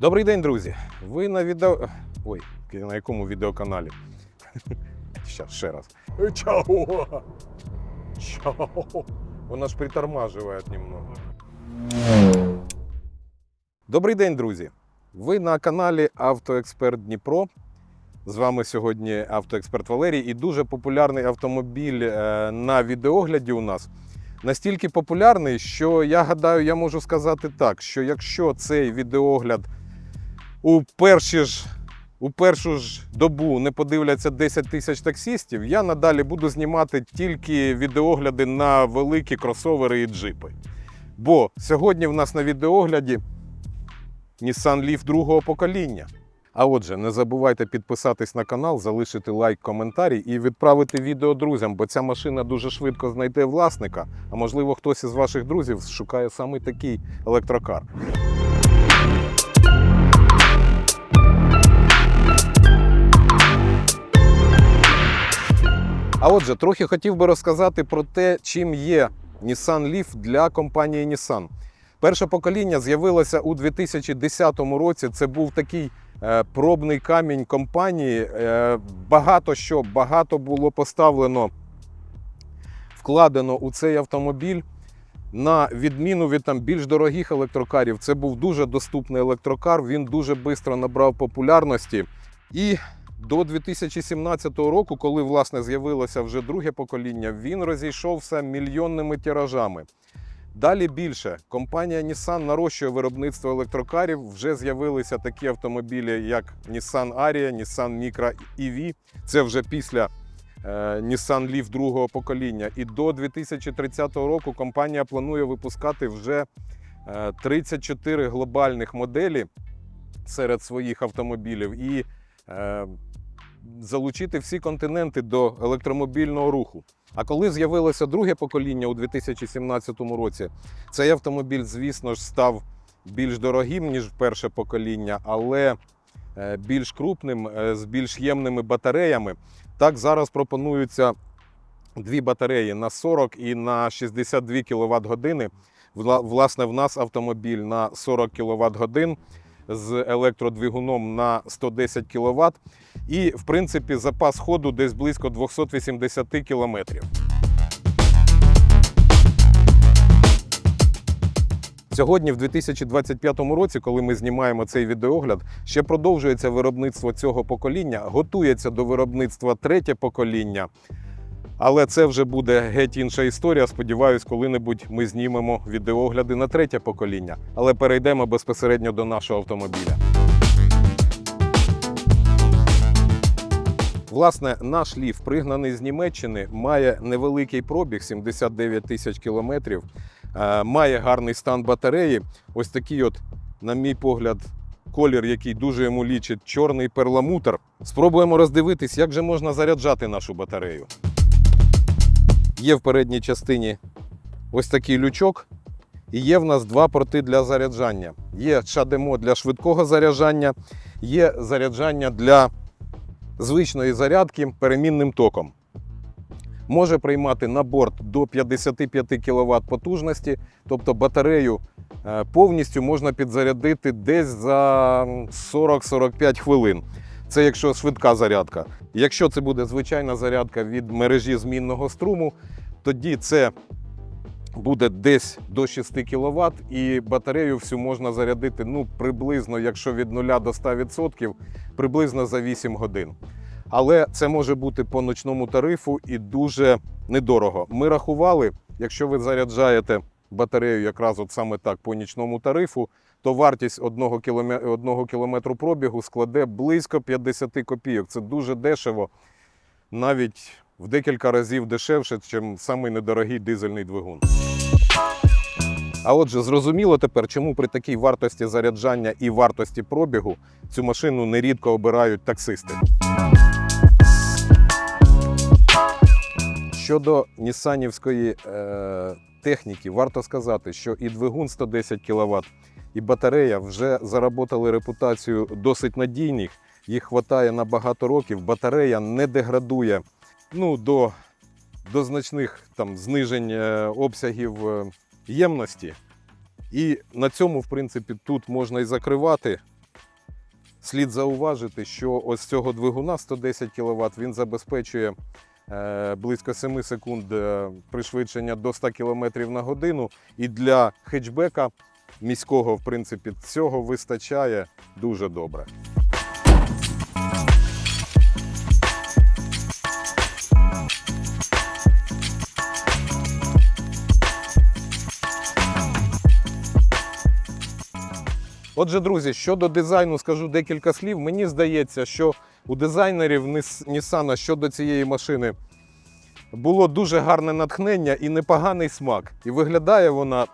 Добрий день, друзі. Ви на відео. Ой, на якому відеоканалі? Щас, ще раз. Чао! Чао! Вона ж притормаживає немного. Добрий день, друзі. Ви на каналі Автоексперт Дніпро. З вами сьогодні автоексперт Валерій і дуже популярний автомобіль е, на відеогляді у нас. Настільки популярний, що я гадаю, я можу сказати так, що якщо цей відеогляд у перші ж. У першу ж добу не подивляться 10 тисяч таксістів, я надалі буду знімати тільки відеогляди на великі кросовери і джипи. Бо сьогодні в нас на відеогляді Nissan Leaf другого покоління. А отже, не забувайте підписатись на канал, залишити лайк, коментарі і відправити відео друзям, бо ця машина дуже швидко знайде власника. А можливо, хтось із ваших друзів шукає саме такий електрокар. А отже, трохи хотів би розказати про те, чим є Nissan Leaf для компанії Nissan. Перше покоління з'явилося у 2010 році. Це був такий е, пробний камінь компанії. Е, багато що, багато було поставлено, вкладено у цей автомобіль. На відміну від там більш дорогих електрокарів, це був дуже доступний електрокар. Він дуже швидко набрав популярності. І до 2017 року, коли власне з'явилося вже друге покоління, він розійшовся мільйонними тиражами. Далі більше компанія Nissan нарощує виробництво електрокарів. Вже з'явилися такі автомобілі, як Nissan Ariya, Nissan Micra EV. Це вже після е, Nissan Leaf другого покоління. І до 2030 року компанія планує випускати вже е, 34 глобальних моделі серед своїх автомобілів і е, залучити всі континенти до електромобільного руху. А коли з'явилося друге покоління у 2017 році, цей автомобіль, звісно ж, став більш дорогим, ніж перше покоління, але е, більш крупним, е, з більш ємними батареями. Так зараз пропонуються дві батареї на 40 і на 62 кВт години. Власне, в нас автомобіль на 40 кВт годин з електродвигуном на 110 кВт. І, в принципі, запас ходу десь близько 280 кілометрів. Сьогодні, в 2025 році, коли ми знімаємо цей відеогляд, ще продовжується виробництво цього покоління, готується до виробництва третє покоління. Але це вже буде геть інша історія. Сподіваюсь, коли-небудь ми знімемо відеогляди на третє покоління. Але перейдемо безпосередньо до нашого автомобіля. Власне, наш ліф, пригнаний з Німеччини, має невеликий пробіг 79 тисяч кілометрів, е, має гарний стан батареї. Ось такий, от, на мій погляд, колір, який дуже йому лічить, чорний перламутр. Спробуємо роздивитись, як же можна заряджати нашу батарею. Є в передній частині ось такий лючок, і є в нас два порти для заряджання. Є шадемо для швидкого заряджання, є заряджання для звичної зарядки перемінним током. Може приймати на борт до 55 кВт потужності, тобто батарею е, повністю можна підзарядити десь за 40-45 хвилин. Це якщо швидка зарядка. Якщо це буде звичайна зарядка від мережі змінного струму, тоді це буде десь до 6 кВт, і батарею всю можна зарядити ну, приблизно, якщо від 0 до 100%, приблизно за 8 годин. Але це може бути по ночному тарифу і дуже недорого. Ми рахували, якщо ви заряджаєте батарею якраз от саме так по нічному тарифу, то вартість одного кілометру, одного кілометру пробігу складе близько 50 копійок. Це дуже дешево, навіть в декілька разів дешевше, ніж самий недорогий дизельний двигун. А отже, зрозуміло тепер, чому при такій вартості заряджання і вартості пробігу цю машину нерідко обирають таксисти. Щодо нісанівської е, техніки, варто сказати, що і двигун 110 кВт, і батарея вже заработали репутацію досить надійних. Їх вистачає на багато років. Батарея не деградує ну, до, до значних там, знижень е, обсягів е, ємності. І на цьому, в принципі, тут можна і закривати слід зауважити, що ось цього двигуна 110 кВт він забезпечує е, близько 7 секунд пришвидшення до 100 км на годину. І для хетчбека міського, в принципі, цього вистачає дуже добре. Отже, друзі, щодо дизайну, скажу декілька слів. Мені здається, що у дизайнерів Nissan щодо цієї машини було дуже гарне натхнення і непоганий смак. І виглядає вона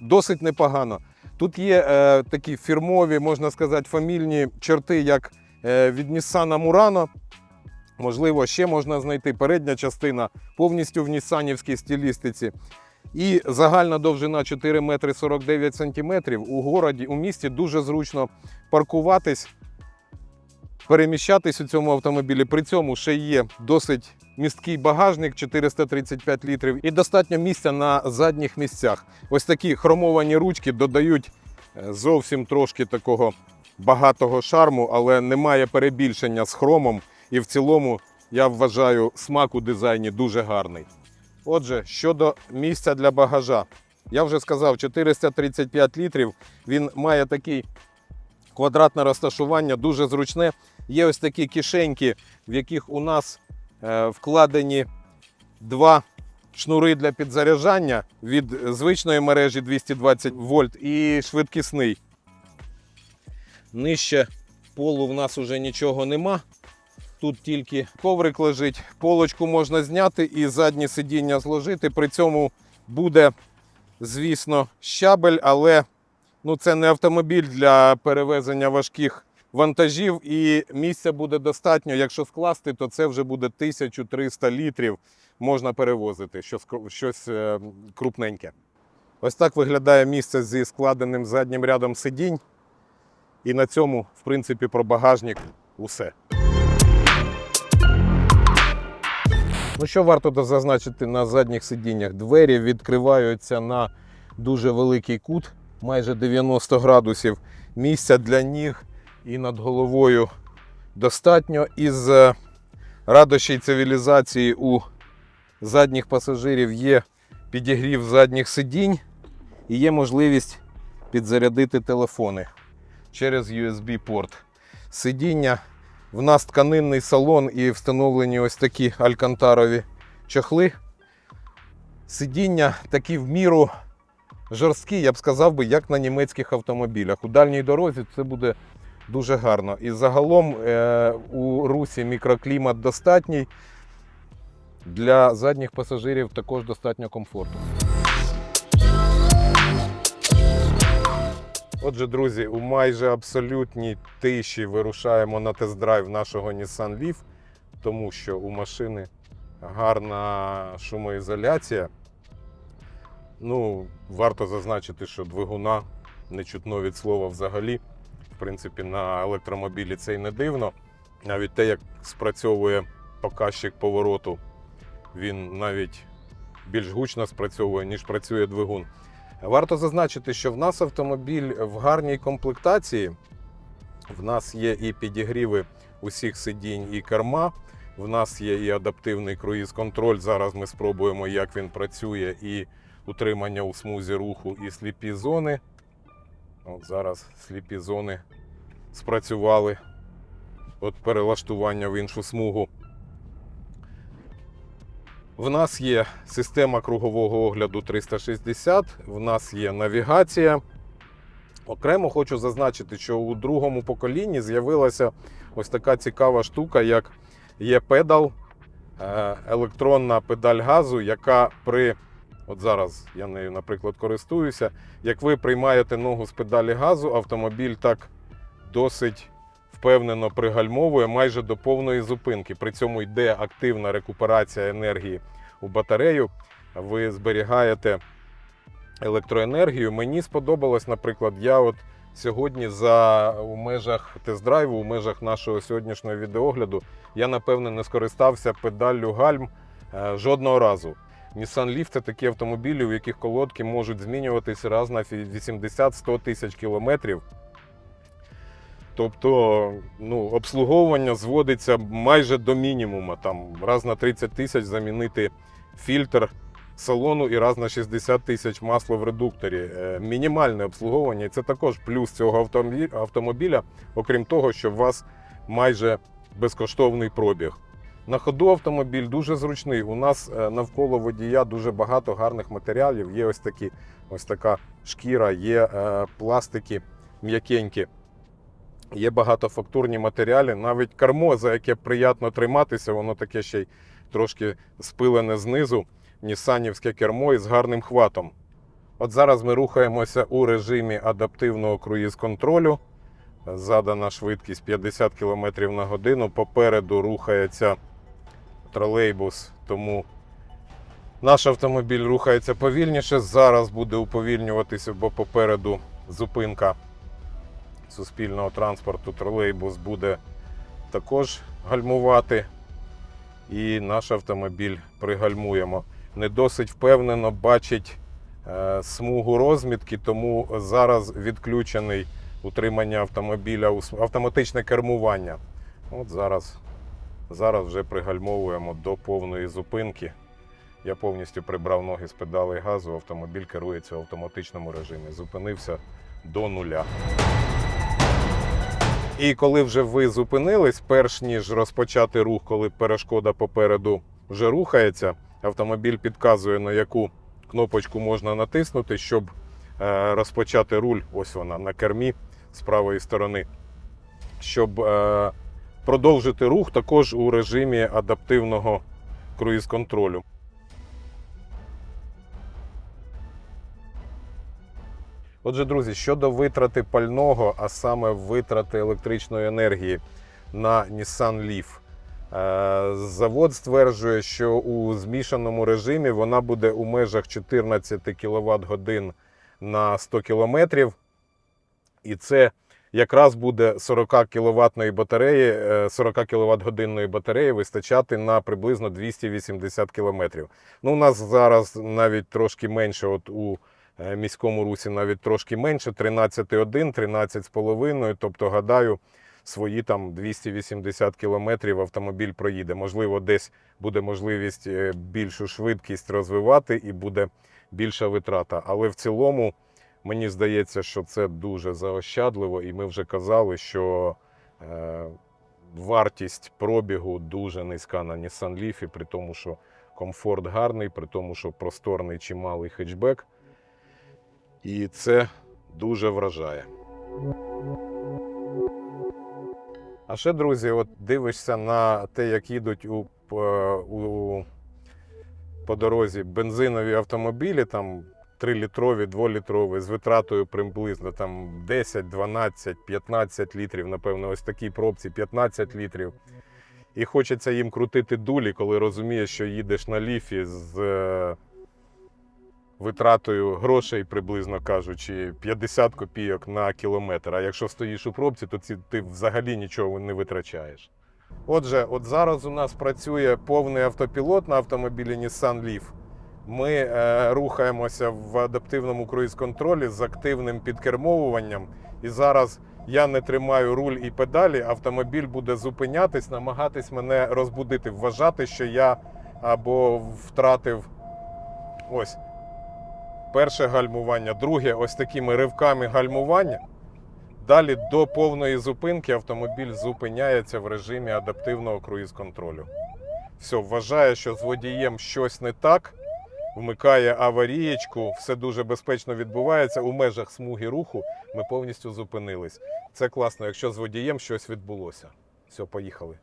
досить непогано. Тут є е, такі фірмові, можна сказати, фамільні черти, як е, від Nissan Murano. Можливо, ще можна знайти передня частина повністю в нісанівській стилістиці. І загальна довжина 4 метри 49 сантиметрів. У городі, у місті дуже зручно паркуватись, переміщатись у цьому автомобілі. При цьому ще є досить місткий багажник 435 літрів і достатньо місця на задніх місцях. Ось такі хромовані ручки додають е, зовсім трошки такого багатого шарму, але немає перебільшення з хромом. І в цілому я вважаю смак у дизайні дуже гарний. Отже, щодо місця для багажа, я вже сказав 435 літрів. Він має такий квадратне розташування, дуже зручне. Є ось такі кишеньки, в яких у нас е, вкладені два шнури для підзаряджання від звичної мережі 220 вольт і швидкісний. Нижче полу в нас уже нічого нема. Тут тільки коврик лежить, полочку можна зняти і заднє сидіння зложити. При цьому буде, звісно, щабель, але ну, це не автомобіль для перевезення важких вантажів, і місця буде достатньо. Якщо скласти, то це вже буде 1300 літрів. Можна перевозити щось, щось е, крупненьке. Ось так виглядає місце зі складеним заднім рядом сидінь. І на цьому, в принципі, про багажник усе. Ну, що варто зазначити на задніх сидіннях? Двері відкриваються на дуже великий кут, майже 90 градусів. Місця для ніг і над головою достатньо. Із е, радощей цивілізації у задніх пасажирів є підігрів задніх сидінь і є можливість підзарядити телефони через USB-порт. Сидіння в нас тканинний салон і встановлені ось такі алькантарові чохли. Сидіння такі в міру жорсткі, я б сказав би, як на німецьких автомобілях. У дальній дорозі це буде дуже гарно. І загалом е, у русі мікроклімат достатній. Для задніх пасажирів також достатньо комфортно. Отже, друзі, у майже абсолютній тиші вирушаємо на тест-драйв нашого Nissan Leaf, тому що у машини гарна шумоізоляція. Ну, варто зазначити, що двигуна не чутно від слова взагалі. Принципі, на електромобілі це й не дивно. Навіть те, як спрацьовує показчик повороту, він навіть більш гучно спрацьовує, ніж працює двигун. Варто зазначити, що в нас автомобіль в гарній комплектації. В нас є і підігріви усіх сидінь і керма. В нас є і адаптивний круїз-контроль. Зараз ми спробуємо, як він працює, і утримання у смузі руху, і сліпі зони. От зараз сліпі зони спрацювали. От перелаштування в іншу смугу. В нас є система кругового огляду 360, в нас є навігація. Окремо хочу зазначити, що у другому поколінні з'явилася ось така цікава штука, як є педал, е, електронна педаль газу, яка при. От зараз я нею, наприклад, користуюся. Як ви приймаєте ногу з педалі газу, автомобіль так досить впевнено пригальмовує майже до повної зупинки. При цьому йде активна рекуперація енергії у батарею. Ви зберігаєте електроенергію. Мені сподобалось, наприклад, я от сьогодні за у межах тест-драйву, у межах нашого сьогоднішнього відеогляду, я напевне не скористався педаллю гальм е, жодного разу. Nissan Leaf – це такі автомобілі, у яких колодки можуть змінюватися раз на 80-100 тисяч кілометрів. Тобто ну, обслуговування зводиться майже до мінімуму. Там раз на 30 тисяч замінити фільтр салону і раз на 60 тисяч масло в редукторі. Е, Мінімальне обслуговування, і це також плюс цього автомобіля, окрім того, що у вас майже безкоштовний пробіг. На ходу автомобіль дуже зручний. У нас е, навколо водія дуже багато гарних матеріалів. Є ось такі, ось така шкіра, є е, пластики м'якенькі. Є багатофактурні матеріали, навіть кермо, за яке приємно триматися, воно таке ще й трошки спилене знизу. Нісанівське кермо із гарним хватом. От зараз ми рухаємося у режимі адаптивного круїз-контролю. Задана швидкість 50 км на годину. Попереду рухається тролейбус, тому наш автомобіль рухається повільніше. Зараз буде уповільнюватися, бо попереду зупинка суспільного транспорту. Тролейбус буде також гальмувати. І наш автомобіль пригальмуємо. Не досить впевнено бачить е, смугу розмітки, тому зараз відключений утримання автомобіля, автоматичне кермування. От зараз, зараз вже пригальмовуємо до повної зупинки. Я повністю прибрав ноги з педалей газу, автомобіль керується в автоматичному режимі. Зупинився до нуля. І коли вже ви зупинились, перш ніж розпочати рух, коли перешкода попереду вже рухається, автомобіль підказує, на яку кнопочку можна натиснути, щоб е, розпочати руль. Ось вона на кермі з правої сторони. Щоб е, продовжити рух також у режимі адаптивного круїз-контролю. Отже, друзі, щодо витрати пального, а саме витрати електричної енергії на Nissan Leaf. Е, Завод стверджує, що у змішаному режимі вона буде у межах 14 кВт годин на 100 км. І це якраз буде 40 кВт батареї, е, 40 кВт годинної батареї вистачати на приблизно 280 км. Ну, у нас зараз навіть трошки менше, от у е, міському русі навіть трошки менше, 13,1, 13,5. Тобто, гадаю, свої там 280 кілометрів автомобіль проїде. Можливо, десь буде можливість е, більшу швидкість розвивати і буде більша витрата. Але в цілому мені здається, що це дуже заощадливо, і ми вже казали, що е, вартість пробігу дуже низька на Nissan Leaf, при тому, що комфорт гарний, при тому, що просторний чималий хетчбек. І це дуже вражає. А ще, друзі, от дивишся на те, як їдуть у, п- у, по дорозі бензинові автомобілі, там 3-літрові, 2-літрові, з витратою приблизно там 10, 12, 15 літрів, напевно, ось такій пробці 15 літрів. І хочеться їм крутити дулі, коли розумієш, що їдеш на ліфі з е, витратою грошей, приблизно кажучи, 50 копійок на кілометр. А якщо стоїш у пробці, то ці, ти взагалі нічого не витрачаєш. Отже, от зараз у нас працює повний автопілот на автомобілі Nissan Leaf. Ми е, рухаємося в адаптивному круїз-контролі з активним підкермовуванням. І зараз я не тримаю руль і педалі, автомобіль буде зупинятись, намагатись мене розбудити, вважати, що я або втратив ось перше гальмування, друге ось такими ривками гальмування. Далі до повної зупинки автомобіль зупиняється в режимі адаптивного круїз-контролю. Все, вважає, що з водієм щось не так, вмикає аварієчку, все дуже безпечно відбувається. У межах смуги руху ми повністю зупинились. Це класно, якщо з водієм щось відбулося. Все, поїхали.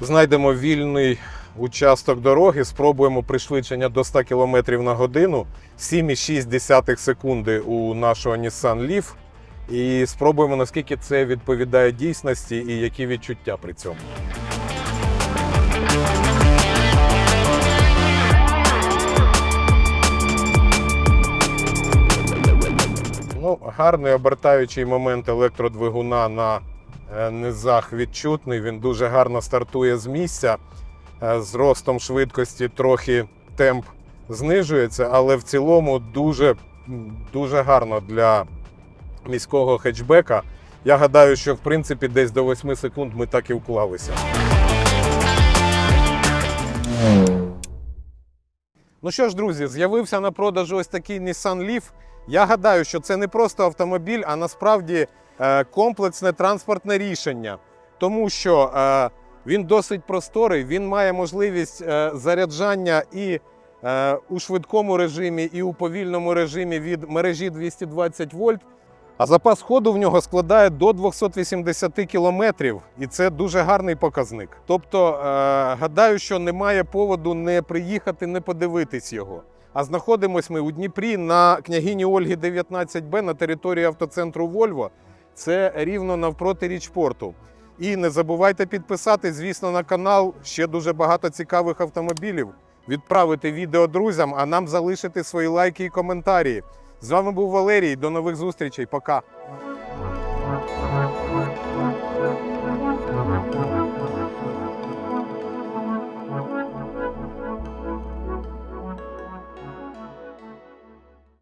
Знайдемо вільний участок дороги, спробуємо пришвидшення до 100 км на годину, 7,6 секунди у нашого Nissan Leaf. І спробуємо, наскільки це відповідає дійсності і які відчуття при цьому. Гарний обертаючий момент електродвигуна на е, низах відчутний. Він дуже гарно стартує з місця. Е, З ростом швидкості трохи темп знижується, але в цілому дуже, дуже гарно для міського хетчбека. Я гадаю, що в принципі десь до 8 секунд ми так і вклалися. Ну що ж, друзі, з'явився на продажу ось такий Nissan Leaf. Я гадаю, що це не просто автомобіль, а насправді е, комплексне транспортне рішення, тому що е, він досить просторий, він має можливість е, заряджання і у швидкому режимі, і у повільному режимі від мережі 220 вольт. А запас ходу в нього складає до 280 кілометрів, і це дуже гарний показник. Тобто, гадаю, що немає поводу не приїхати, не подивитись його. А знаходимось ми у Дніпрі на княгині Ольги 19Б на території автоцентру Вольво. Це рівно навпроти річпорту. І не забувайте підписатись, звісно, на канал. Ще дуже багато цікавих автомобілів. Відправити відео друзям, а нам залишити свої лайки і коментарі. З вами був Валерій. До нових зустрічей. Пока.